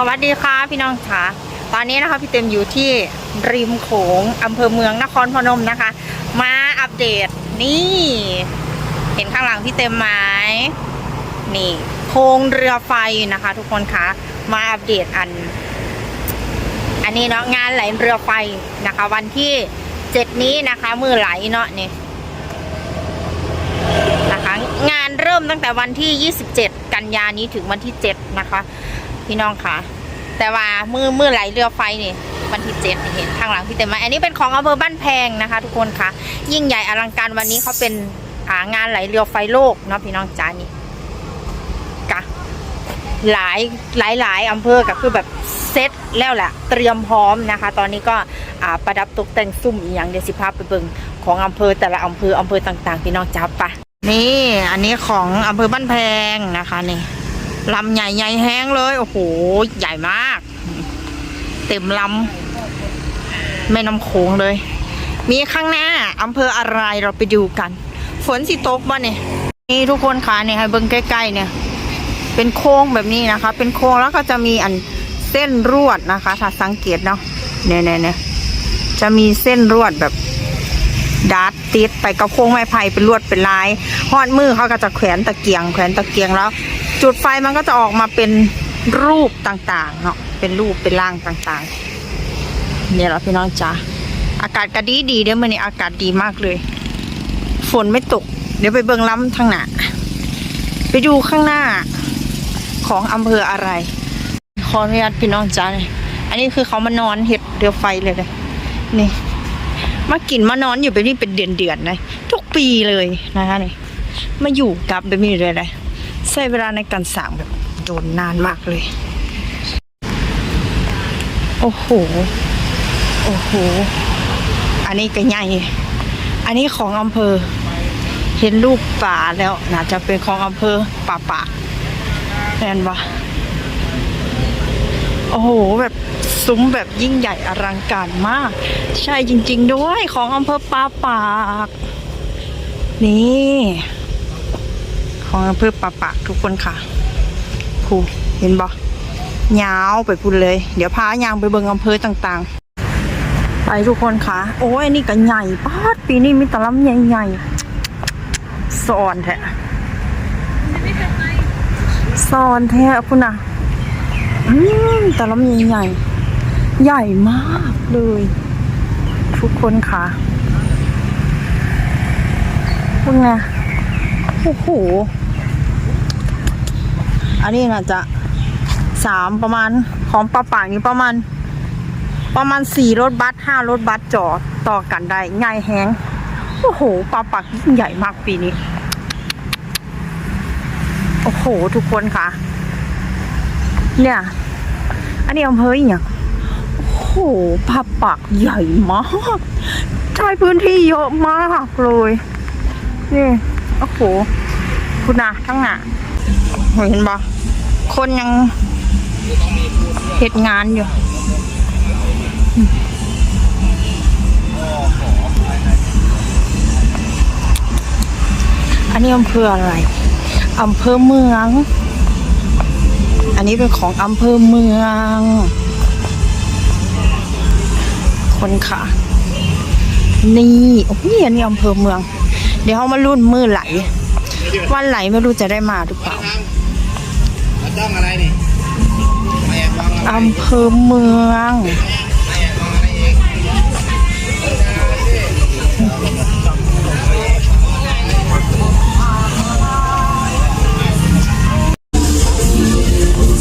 สวัสดีค่ะพี่น้องค่ะ ตอนนี้นะคะพี่เต็มอยู่ที่ริมโขงอำเภอเมืองนครพนมนะคะ มาอัปเดตนี่ เห็นข้างหลังพี่เต็มไหมนี่โครงเรือไฟนะคะ ทุกคนคะมาอัปเดตอัน อันนี้เนาะงานไหลเรือไฟนะคะ วันที่เจ็ดนี้นะคะมือไหลเนาะนี่นะคะงานเริ่มตั้งแต่วันที่ 27 กันยานี้ถึงวันที่ 7 นะคะ พี่น้องค่ะ แต่ว่ามือมือไหลเรือไฟนี่วันที่เจ็ดเห็นข้างหลังพี่เต็มไหมอันนี้เป็นของอำเภอบ้านแพงนะคะ ทุกคนค่ะ ยิ่งใหญ่อลังการวันนี้เขาเป็นางานไหลเรือไฟโลกเนาะพี่น้องจ้านี่กะหลายหลายหลายอำเภอก็คือแบบเซตแล้วแหละเตรียมพร้อมนะคะ ตอนนี้ก็ประดับตกแต่งซุ่มอย่างเดี๋ยวสิภาพไปเบิ่งของอำเภอแต่ละอำเภออำเภอต่าง ๆ พี่น้องจ้าปะนี่ อันนี้ของอำเภอบ้านแพงนะคะนี่ ลำใหญ่ใหญ่แห้งเลย โอ้โห ใหญ่มาก เต็มลำแม่น้ำโขงเลย มีข้างหน้าอำเภออะไรเราไปดูกัน ฝนสิตกบ่เนี่ยนี่ทุกคนคะเนี่ยให้เบิ้งใกล้ๆเนี่ย เป็นโค้งแบบนี้นะคะ เป็นโค้งแล้วก็จะมีอันเส้นรวดนะคะ ถ้าสังเกตเนาะเนี่ยเนี่ยเนี่ยจะมีเส้นรวดแบบดัดติดไปกับโค้งไม้ไผ่เป็นลวดเป็นลายหอดมือเขาก็จะแขวนตะเกียง แขวนตะเกียงแล้ว จุดไฟมันก็จะออกมาเป็นรูปต่างๆเนาะเป็นรูปเป็นร่างต่างๆ เนี่ยแหละพี่น้องจ๋าอากาศก็ดีดีเดี๋ยวมื่อนี้อากาศดีมากเลย ฝนไม่ตก เดี๋ยวไปเบิงล้ำทางหน้าไปดูข้างหน้าของอำเภออะไรขออนุญาตพี่น้องจ๋าเลยอันนี้คือเขามานอนเห็ดเรือไฟเลยเลยนี่มากินมานอนอยู่แบบนี้เป็นเดือนๆเลยทุกปีเลยนะคะนี่มาอยู่กับแบบนี้เลยเลย ใช้เวลาในการสั่งแบบโดนนานมากเลย โอ้โห โอ้โห อันนี้ก็ใหญ่อันนี้ของอำเภอ เห็นรูปป่าแล้วน่าจะเป็นของอำเภอป่าปากแน่นปะโอ้โห แบบซุ้มแบบยิ่งใหญ่อลังการมาก ใช่จริง ๆ ด้วยของอำเภอป่าปาก นี่ ของอำเภอปะปะทุกคนค่ะผูเห็นบ่ยาวไปพูดเลย เดี๋ยวพายางไปเบิงอำเภอต่างๆ ไปทุกคนค่ะ โอ้ยอันนี่ก็ใหญ่ปาดปีนี้มีตะลำใหญ่ๆสอนแท้สอนแท้คุณน่ะอืมตะลำใหญ่ๆใหญ่มากเลย ทุกคนค่ะคุณไงโอ้โหอันนี้น่าจะสามประมาณของปลาป่างนี้ประมาณ ประมาณสี่รถบัสห้ารถบัสจอดต่อกันได้ง่ายแฮงโอ้โหปลาปากยิ่งใหญ่มากปีนี้ โอ้โห ทุกคนค่ะ เนี่ย อันนี้อำเภออหย่างโอ้โหปลาปากใหญ่มากใช้พื้นที่เยอะมากเลยนี่ โอ้โหคุณนะทั้งหน้าเห็นบ่คนยังเหตุงานอยู่อันนี้อำเภออะไรอำเภอเมือง อันนี้เป็นของอำเภอเมือง คนค่ะ นี่โอ้ยอันนี้อำเภอเมือง ดี๋ยวเขามารุ่นมือไหล วันไหลไม่รู้จะได้มาหรือเปล่าแล้วต้องอะไรนี่มาแอบมองอะไรอำเภอเมืองมาแอบมองอะไรเอง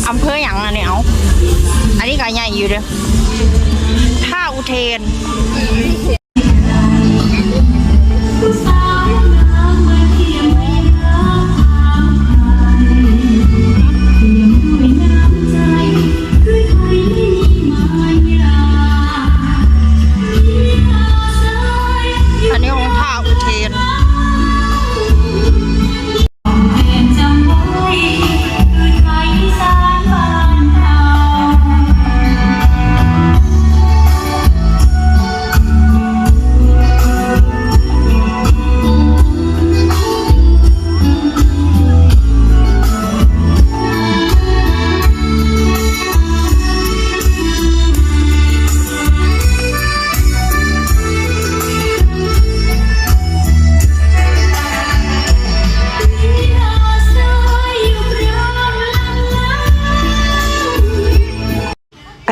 อำเภออย่างอะเนี่ยเอาอันนี้ก็ใหญ่อยู่เด้อท่าอุเทนอัน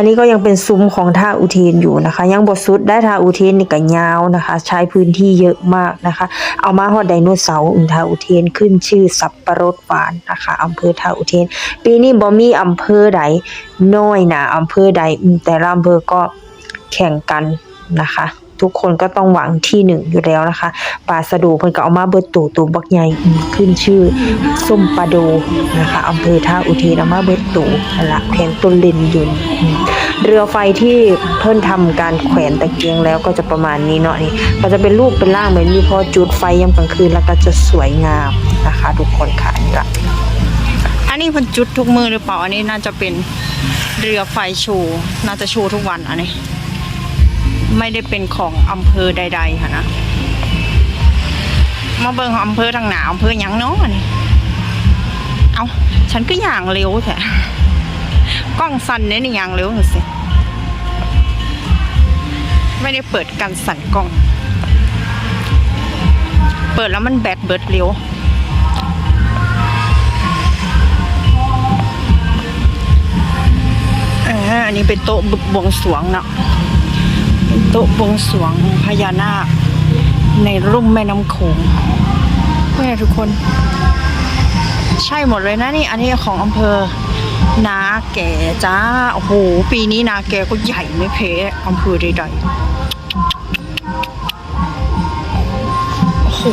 นี้ก็ยังเป็นซุ้มของท่าอุเทนอยู่นะคะ ยังบทสุดได้ท่าอุเทนนี่ก็ยาวนะคะ ใช้พื้นที่เยอะมากนะคะ เอามาฮอดไดโนเสาร์อุท่าอุเทนขึ้นชื่อสับปะรดหวานนะคะอำเภอท่าอุเทน ปีนี้บ่มีอำเภอใดน้อยนะอำเภอใดอืมแต่ละอำเภอก็แข่งกันนะคะ ทุกคนก็ต้องหวังที่หนึ่งอยู่แล้วนะคะปลาสะดูเพิ่นก็เอามาเบิดตู่ตัวบักใหญ่ขึ้นชื่อส้มปลาโดนะคะอำเภอท่าอุเทนเอามาเบิดตู่ละแขวนต้นเลนยุนเรือไฟที่เพิ่นทำการแขวนตะเกียงแล้วก็จะประมาณนี้เนาะนี่ก็จะเป็นรูปเป็นร่างแบบนี้พอจุดไฟยามกลางคืนแล้วก็จะสวยงามนะคะ ทุกคนค่ะนี่ละอันนี้เพิ่นจุดทุกมือหรือเปล่าอันนี้น่าจะเป็นเรือไฟโชว์น่าจะโชว์ทุกวันอันนี้ ไม่ได้เป็นของอำเภอใดๆค่ะนะมาเบิ่งของอำเภอทางหนาอำเภอยังเนาะนี่เอาฉันก็อย่างเร็วแท้กล้องสั่นเนี่ยนี่อย่างเร็วหน่อยสิไม่ได้เปิดกันสั่นกล้อง เปิดแล้วมันแบตเบิดเร็วเอออันนี้เป็นโต๊ะบวงสรวงเนาะ ต๊ะบวงสรวงพญานาค ในรุ่มแม่น้ำโขงเพื่อนทุกคน ใช่หมดเลยนะนี่ อันนี้ของอำเภอ นาแก่จ้า โอ้โห ปีนี้นาแก่ก็ใหญ่ไม่แพ้อำเภอใดๆโอ้โห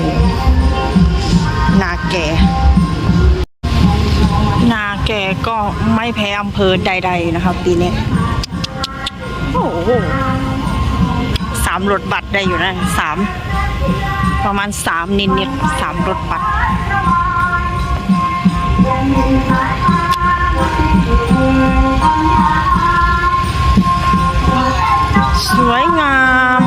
นาแก่ นาแกก็ไม่แพ้อำเภอใด ๆ นะคะปีนี้ โอ้โหสามรถบัตรได้อยู่นะสามประมาณสามนิดๆสามรถบัตรสวยงาม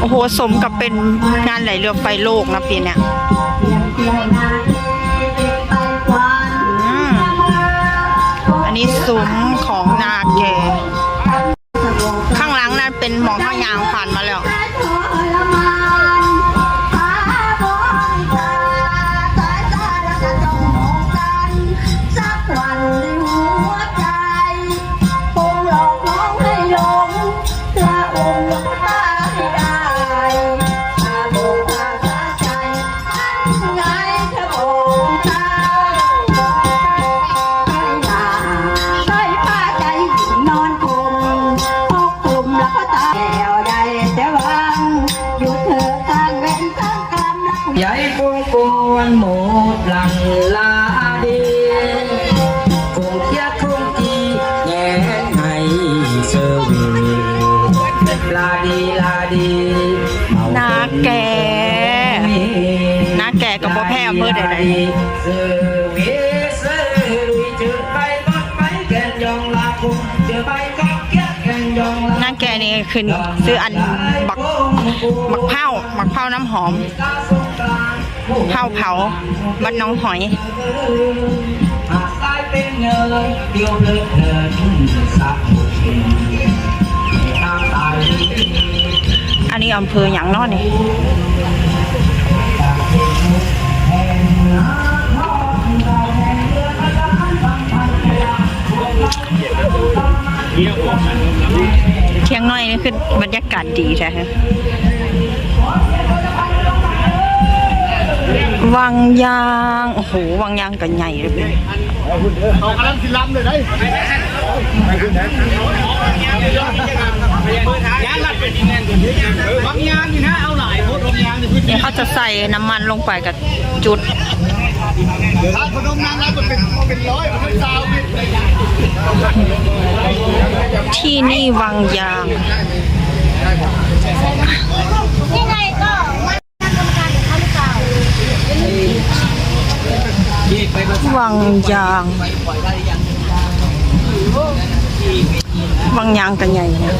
โอ้โห สมกับเป็นงานไหลเรือไฟโลกนะปีเนี้ นยองลางแกนยองลานาแกนี่คือซื้ออันบักบักเผาบักเผาน้ำหอมเผาเผาบ้านน้องหอยอันนี้อำเภออย่างเนอนี่ เที่ยงน้อยนี่คือบรรยากาศดีแท้ฮะวังยาง โอ้โห วังยางกันใหญ่เลยเป็นเอากำลังสิล้ำเลยได้ยานลัดเป็นยังไงบางยานนี่นะเอาหลายโคตรบางยานนี่พื้นเนี่ยเขาจะใส่น้ำมันลงไปกับจุดร้านพนมนางรับมันเป็นเป็นร้อยมันเป็นสาวเป็น ที่นี่วังยางยังไงก็มาทำกรรมการกับเขาหรือเปล่าวังยาง วังยางกันใหญ่เนี่ย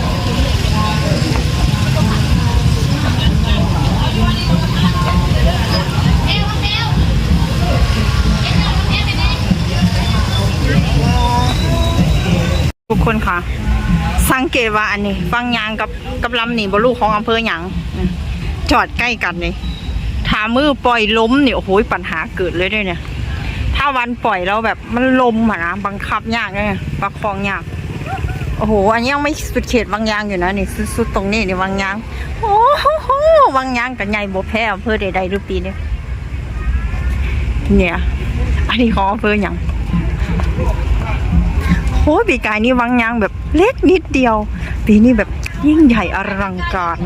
ทุกคนค่ะ สังเกตว่าอันนี้ฟังยางกับกับลำนี่บลูกของอำเภอหยางจอดใกล้กันนี่ถามือปล่อยล้มเนี่ยโอ้โหปัญหาเกิดเลยด้วยเนี่ย ถ้าวันปล่อยแล้วแบบมันลมอะนะบังคับยากเลยประคองยากโอ้โหอันนี้ยังไม่สุดเขตบางยางอยู่นะนี่สุดๆตรงนี้นี่บางยางโอ้โหบางยางกับใหญ่บ่แพ้อำเภอใดๆหรือปีนี้เนี่ย อันนี้ของอำเภออย่าง ปีกายนี่บางยางแบบเล็กนิดเดียว ปีนี้แบบยิ่งใหญ่อลังการ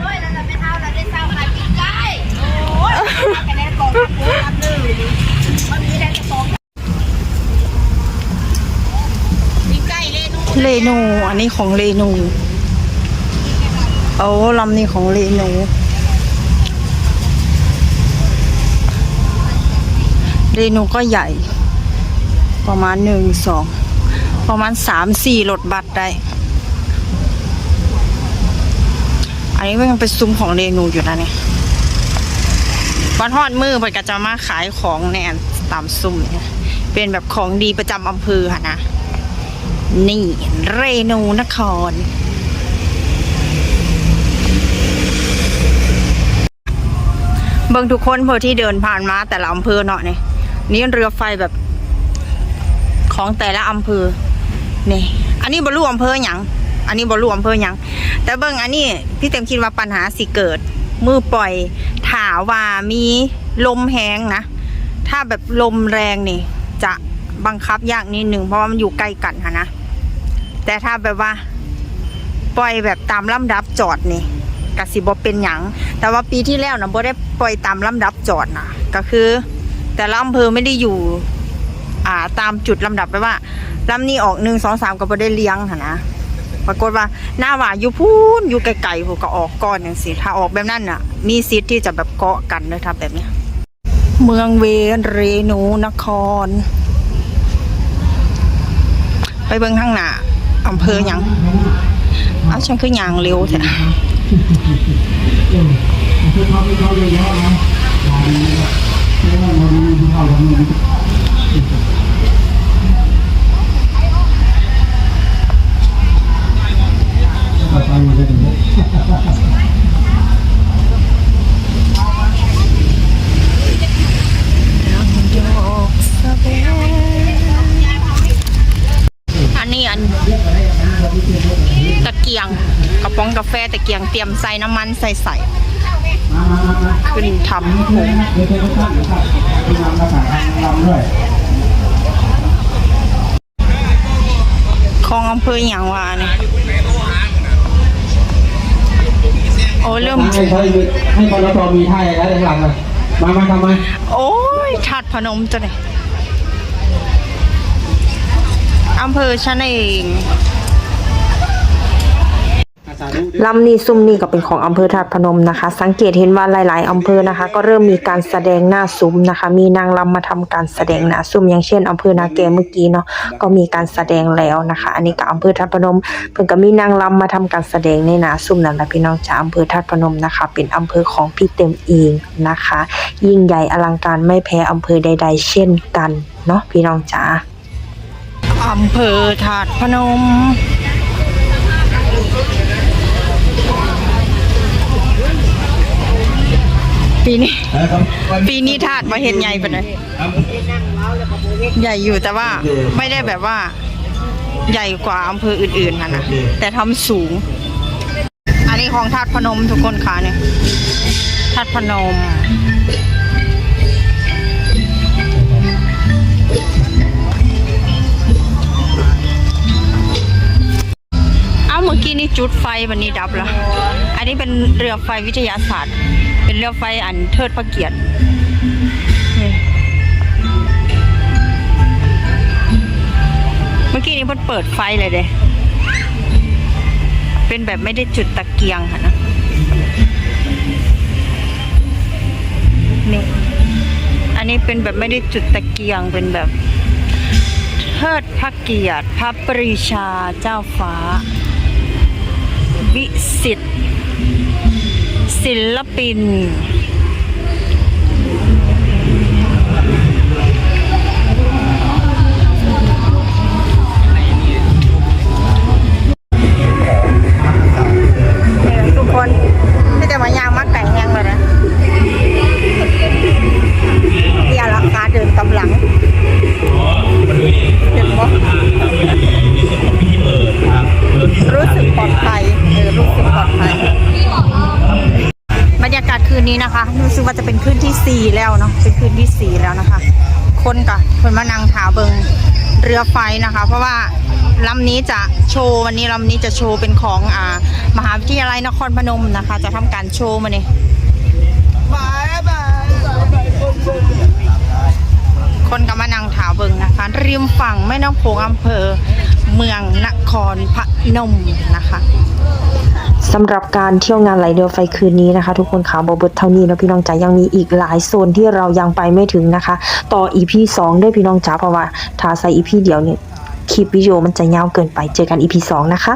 เรนูอันนี้ของเรนูโอ้ลำนี้ของเรนูเรนูก็ใหญ่ ประมาณหนึ่งสอง ประมาณสามสี่รถบัสได้ อันนี้มันยังเป็นซุ้มของเรนูอยู่นะเนี่ยวันทอดมือเพิ่นก็จะมาขายของแนนตามซุ้มเนี่ยเป็นแบบของดีประจำอำเภอค่ะนะ นี่เรนูนครเบิ่งทุกคนพอที่เดินผ่านมาแต่ละอำเภอเนาะนี่นี่เรือไฟแบบของแต่ละอำเภอ นี่ อันนี้บรรลุอำเภอหยังอันนี้บรรลุอำเภอหยังแต่เบิ่งอันนี้พี่เต็มคิดว่าปัญหาสิเกิด มือปล่อยถาว่ามีลมแห้งนะ ถ้าแบบลมแรงนี่ จะบังคับยากนิดหนึ่งเพราะว่ามันอยู่ใกล้กันค่ะนะ แต่ถ้าแบบว่า ปล่อยแบบตามลำดับจอดนี่กสิบเป็นหยัง แต่ว่าปีที่แล้วนะบ่ได้ปล่อยตามลำดับจอดนะก็คือ แต่ละอำเภอไม่ได้อยู่ อ่าตามจุดลำดับไปว่า ลำนี้ออกหนึ่งสองสามก็บ่ได้เลี้ยงค่ะนะปรากฏว่าหน้าหวาอยู่พูนอยู่ไกลๆผมก็ออกก่อนอย่างสิถ้าออกแบบนั้นน่ะ มีสิทธิ์ที่จะแบบเกาะกันเลยถ้าแบบเนี้ยเมืองเวนเรนูนคร ไปเบิ่งข้างหน้าอำเภอยังเอาฉันคือยางเร็วแท้อันนี้อัน ตะเกียงกระป๋องกาแฟตะเกียงเตรียม ใส่น้ำมันใส่ใส่ขึ้นทำผงของอำเภออย่างว่าเนี่ยโอ้เริ่มให้เขาให้ปตทมีท่าอย่างนั้นหลังอะมามาทำไมโอ้ยถาดพนมจะไหนอำเภอฉันเอง ลำนี้ซุ้มนี้ก็เป็นของอำเภอธาตุพนมนะคะ สังเกตเห็นว่าหลาย ๆอำเภอนะคะ ก็เริ่มมีการแสดงหน้าซุ้มนะคะ มีนางรำมาทำการแสดงหน้าซุ้มอย่างเช่นอำเภอนาแกเมื่อกี้เนาะก็มีการแสดงแล้วนะคะ อันนี้ก็อำเภอธาตุพนม เพิ่นก็มีนางรำมาทำการแสดงในหน้าซุ้มนั่นแหละพี่น้องจากอำเภอธาตุพนมนะคะ เป็นอำเภอของพี่เต็มเองนะคะ ยิ่งใหญ่อลังการไม่แพ้อำเภอใด ๆ เช่นกันเนาะพี่น้องจ๋าอำเภอถาดพนม ปีนี้ ปีนี้ถาดมาเห็นใหญ่ปะเนี่ยใหญ่อยู่แต่ว่าไม่ได้แบบว่า ใหญ่กว่าอำเภออื่นๆค่ะนะแต่ทำสูง อันนี้ของถาดพนมทุกคนค่ะเนี่ยถาดพนมเอ้าเมื่อกี้นี่จุดไฟวันนี้ดับแล้วอันนี้เป็นเรือไฟวิทยาศาสตร์ เป็นเรือไฟอันเทิดพระเกียรติเมื่อกี้นี้เพิ่นเปิดไฟเลยเด้เป็นแบบไม่ได้จุดตะเกียงค่ะนะนี่อันนี้เป็นแบบไม่ได้จุดตะเกียงเป็นแบบเทิดพระเกียรติ พระปรีชาเจ้าฟ้า วิสิต ศิลปิน รือไฟนะคะ เพราะว่าลำนี้จะโชว์วันนี้ลำนี้จะโชว์เป็นของอ่ามหาวิทยาลัยนครพนมนะคะ จะทำการโชว์มาเนี่ยคนกับมานั่งถาเบิงนะคะ ริมฝั่งแม่น้ำโขงอำเภอ เมืองนครพนมนะคะ สำหรับการเที่ยวงานไหลเรือไฟคืนนี้นะคะ ทุกคนขาบอเบิดเท่านี้นะพี่น้องจ๋ายังมีอีกหลายโซนที่เรายังไปไม่ถึงนะคะ ต่ออีพีสองด้วยพี่น้องจ๋าเพราะว่าถ้าใส่อีพีเดียวเนี่ยคลิปวิดีโอมันจะยาวเกินไปเจอกันอีพีสองนะคะ